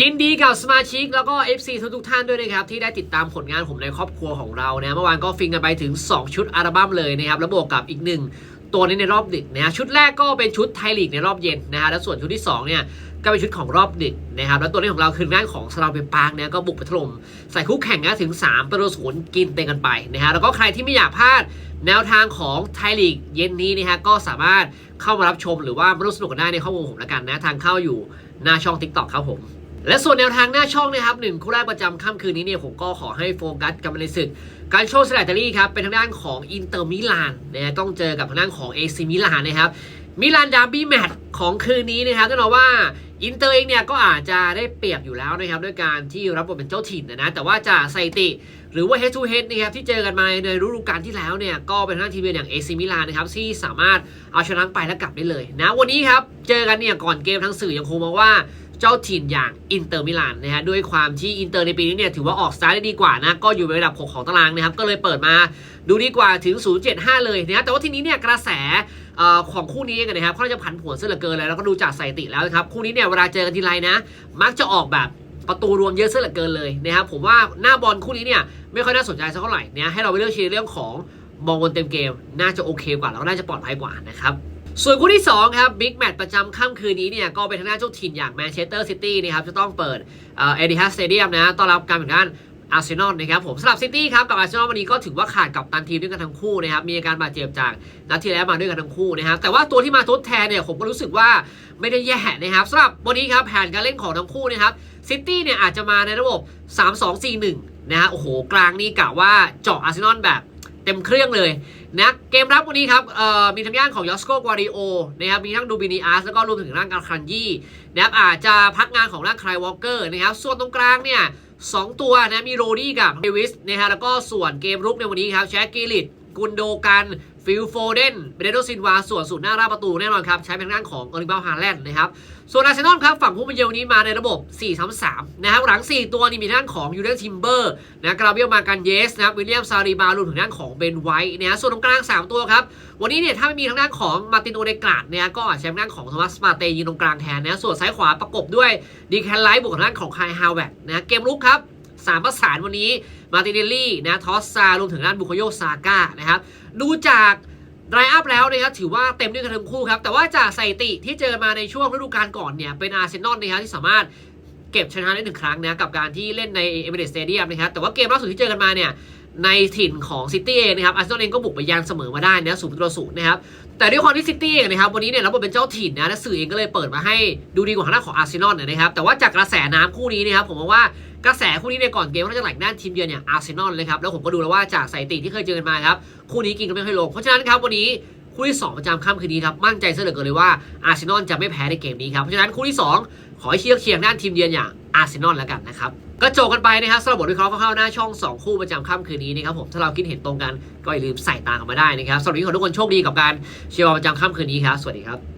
ยินดีกับสมาชิกแล้วก็ FC ทุกทุกท่านด้วยนะครับ ที่ได้ติดตามผลงานผมในครอบครัวของเรานะเมื่อวานก็ฟิงกันไปถึง 2 ชุดอัลบั้มเลยนะครับแล้วบวกกับอีกหนึ่งตัวนี้ในรอบดึกนะฮะชุดแรกก็เป็นชุดไทยลีกในรอบเย็นนะฮะแล้วส่วนชุดที่ 2 เนี่ยก็เป็นชุดของรอบดึกนะครับแล้วตัวนี้ของเราคือด้านของสลาเปปางเนี่ยก็บุกไปถล่มใส่คู่แข่งนะถึง 3 ประตูศูนย์กินเต็มกันไปนะฮะแล้วก็ใครที่ไม่อยากพลาดแนวทางของไทยลีกเย็นนี้นะฮะก็สามารถเข้ามารับชมหรือว่ามาร่วมสนุกกันได้ในข้อมูลผมละกันนะทางเข้าอยู่หน้าช่อง TikTok ครับผม และส่วนแนวทางหน้าช่องนะครับหนึ่งคู่แรกประจำค่ำคืนนี้เนี่ยผมก็ขอให้โฟกัสกันในศึก การโชว์สแตารี่ครับเป็นทางด้านของอินเตอร์มิลานนะต้องเจอกับทางด้านของเอซิมิลานนะครับมิลานดาร์บี้แมตช์ของคืนนี้นะครับต้องบอว่าอินเตอร์เองเนี่ยก็อาจจะได้เปรียบอยู่แล้วนะครับด้วยการที่รับบทเป็นเจ้าถิ่นนะนะแต่ว่าจะสถิติ หรือว่า head to head นะครับที่เจอกันมาในฤดูกาลที่แล้วเนี่ยก็เป็นทางด้านทีมเยือนอย่างเอซิมิลานนะครับที่สามารถเอาชนะไปและกลับได้เลยนะวันนี้ครับเจอกันเนี่ยก่อนเกมทั้งสื่อยังคงมองว่า เจ้าถิ่นอย่างอินเตอร์มิลานนะฮะด้วยความที่อินเตอร์ในปีนี้เนี่ยถือว่าออกสตาร์ทได้ดีกว่านะ ก็อยู่ในระดับ 6 ของตารางนะครับ ก็เลยเปิดมาดูดีกว่าถึง 0.75 เลยนะฮะแต่ว่าทีนี้เนี่ยกระแสอของคู่นี้กันนะครับค่อนข้าจะผันผวนซะเหลือเกินเลยแล้วก็ดูจากสถิติแล้วนะครับคู่นี้เนี่ยเวลาเจอกันทีไรนะ มักจะออกแบบประตูรวมเยอะซะเหลือเกินเลยนะครับผมว่าหน้าบอลคู่นี้เนี่ยไม่ค่อยน่าสนใจสักเท่าไหร่เนี่ยให้เราไปเลือกเชียร์เรื่องของมองบนเต็มเกม น่าจะโอเคกว่าแล้วก็น่าจะปลอดภัยกว่านะครับ ส่วนคู่ที่ 2 ครับบิ๊กแมตช์ประจำค่ำคืนนี้เนี่ยก็เป็นทางด้านเจ้าถิ่นอย่างแมนเชสเตอร์ซิตี้นะครับจะต้องเปิดเอดิฮัสสเตเดียมนะต้อนรับการแข่งขันอาร์เซนอลนะครับผมสำหรับซิตี้ครับกับอาร์เซนอลวันนี้ก็ถือว่าขาดกับตันทีมด้วยกันทั้งคู่นะครับมีอาการบาดเจ็บจากนัดที่แล้วมาด้วยกันทั้งคู่นะครับแต่ว่าตัวที่มาทดแทนเนี่ยผมก็รู้สึกว่าไม่ได้แย่นะครับสำหรับวันนี้ครับแผนการเล่นของทั้งคู่นะครับซิตี้เนี่ยอาจจะมาในระบบ 3-2-4-1นะฮะโอ้โหกลางนี่กะว่าเจาะอาร์เซนอลแบบ เต็มเครื่องเลยนะเกมรับวันนี้ครับมีทางด้านของยอสโกกวาริโอนะครับมีทั้งดูบินีอาร์สแล้วก็รวมถึงร่างการคันยี่นะครับอาจจะพักงานของร่างคลายวอลเกอร์นะครับส่วนตรงกลางเนี่ยสองตัวนะมีโรดี้กับเดวิสนะฮะแล้วก็ส่วนเกมรุกในวันนี้ครับแชกกิลิต กุนโดกันฟิลโฟเดนเบเดโดซินวาส่วนสูตรหน้าราประตูแน่นอนครับ ใช้เป็นทางด้านของอลิเบาฮาแลนด์นะครับ ส่วนอาร์เซนอลครับ ฝั่งผู้บรรเยาวันนี้มาในระบบ 4-3-3 นะครับ หลัง 4 ตัวนี่มีด้านของยูเดนทิมเบอร์นะกราเบียลมากันเยสนะครับวิลเลียมซาริบารวมถึงด้านของเบนไวท์นะส่วนตรงกลาง 3 ตัวครับ วันนี้เนี่ยถ้าไม่มีทางด้านของมาตินโอเดกาดเนี่ยก็ใช้ทางด้านของโทมัสมาเตยิงตรงกลางแทนนะส่วนซ้ายขวาประกบด้วยดีแคนไลท์บวกกับทางด้านของไคฮาวเวตนะเกมลุกครับ สามประสานวันนี้มาติเนลลี่นะทอสซารวมถึงด้านบุคโยซาก้านะครับดูจากไดรอัพแล้วนะครับถือว่าเต็มด้วยกันทั้งคู่ครับ แต่ว่าจากสถิติที่เจอมาในช่วงฤดูกาลก่อนเนี่ยเป็นอาร์เซนอลนะครับที่สามารถเก็บชนะได้หนึ่งครั้งนะกับการที่เล่นในเอเมเรสสเตเดียมนะครับแต่ว่าเกมล่าสุดที่เจอกันมาเนี่ย ในถิ่นของซิตี้เองนะครับอาร์เซนอลเองก็บุกไปยันเสมอมาได้นะศูนย์ประตูศูนย์นะครับแต่ด้วยความที่ซิตี้เองนะครับวันนี้เนี่ยรับบทเป็นเจ้าถิ่นนะและสื่อเองก็เลยเปิดมาให้ดูดีกว่าทางด้านของอาร์เซนอลนะครับแต่ว่าจากกระแสน้ำคู่นี้นะครับผมมองว่ากระแสคู่นี้ในก่อนเกมน่าจะไหลด้านทีมเยือนอย่างอาร์เซนอลเลยครับแล้วผมก็ดูแล้วว่าจากสถิติที่เคยเจอกันมาครับคู่นี้กินกันไม่ค่อยลงเพราะฉะนั้นครับวันนี้คู่ที่ 2 ประจำค่ำคืนนี้ครับมั่นใจเสยเหลือเกินเลยว่าอาร์เซนอลจะไม่แพ้ในเกมนี้ครับเพราะฉะนั้นคู่ที่ 2 ขอให้เชียร์เคียงด้านทีมเยือนอย่างอาร์เซนอลแล้วกันนะครับ ก็โจกันไปนะครับสำหรับบทวิเคราะห์คร่าวๆหน้าช่อง 2 คู่ประจำค่ำคืนนี้นะครับผมถ้าเราคิดเห็นตรงกันก็อย่าลืมใส่ตามกันมาได้นะครับสำหรับวันนี้ขอทุกคนโชคดีกับการเชียร์บอลประจำค่ำคืนนี้ครับ สวัสดีครับ